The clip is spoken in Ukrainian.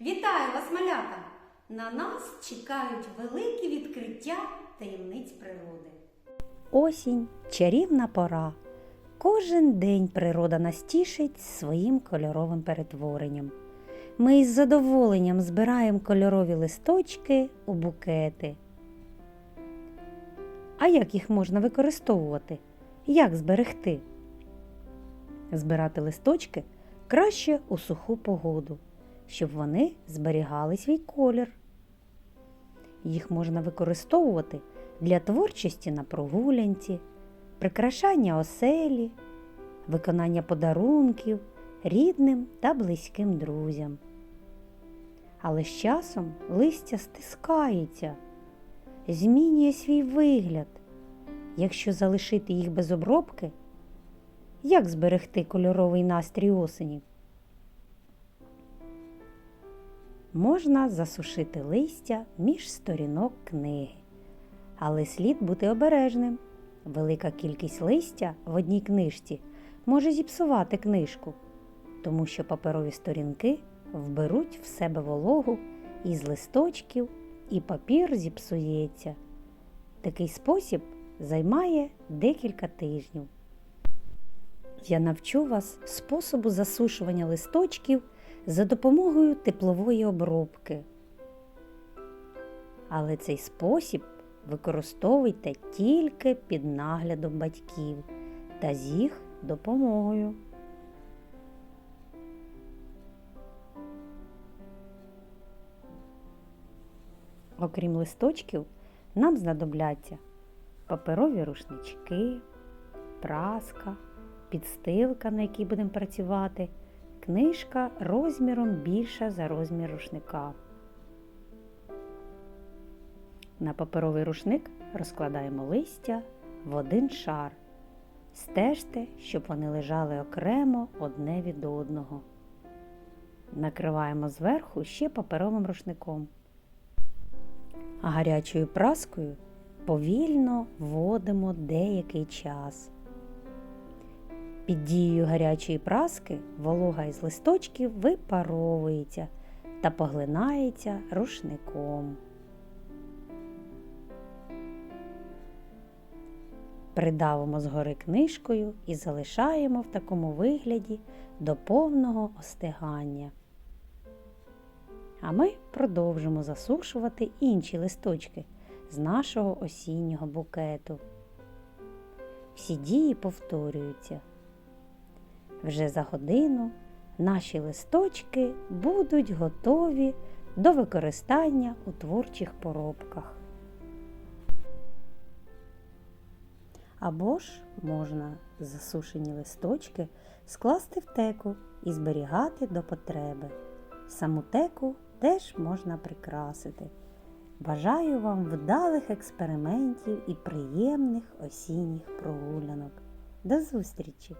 Вітаю вас, малята! На нас чекають великі відкриття таємниць природи. Осінь чарівна пора. Кожен день природа нас тішить своїм кольоровим перетворенням. Ми із задоволенням збираємо кольорові листочки у букети. А як їх можна використовувати? Як зберегти? Збирати листочки краще у суху погоду, щоб вони зберігали свій колір. Їх можна використовувати для творчості на прогулянці, прикрашання оселі, виконання подарунків рідним та близьким друзям. Але з часом листя стискається, змінює свій вигляд. Якщо залишити їх без обробки, як зберегти кольоровий настрій осені? Можна засушити листя між сторінок книги. Але слід бути обережним. Велика кількість листя в одній книжці може зіпсувати книжку, тому що паперові сторінки вберуть в себе вологу із листочків і папір зіпсується. Такий спосіб займає декілька тижнів. Я навчу вас способу засушування листочків за допомогою теплової обробки. Але цей спосіб використовуйте тільки під наглядом батьків та з їх допомогою. Окрім листочків, нам знадобляться паперові рушнички, праска, підстилка, на якій будемо працювати, книжка розміром більша за розмір рушника. На паперовий рушник розкладаємо листя в один шар. Стежте, щоб вони лежали окремо одне від одного. Накриваємо зверху ще паперовим рушником. А гарячою праскою повільно вводимо деякий час. Під дією гарячої праски волога із листочків випаровується та поглинається рушником. Придавимо згори книжкою і залишаємо в такому вигляді до повного остигання. А ми продовжимо засушувати інші листочки з нашого осіннього букету. Всі дії повторюються. Вже за годину наші листочки будуть готові до використання у творчих поробках. Або ж можна засушені листочки скласти в теку і зберігати до потреби. Саму теку теж можна прикрасити. Бажаю вам вдалих експериментів і приємних осінніх прогулянок. До зустрічі!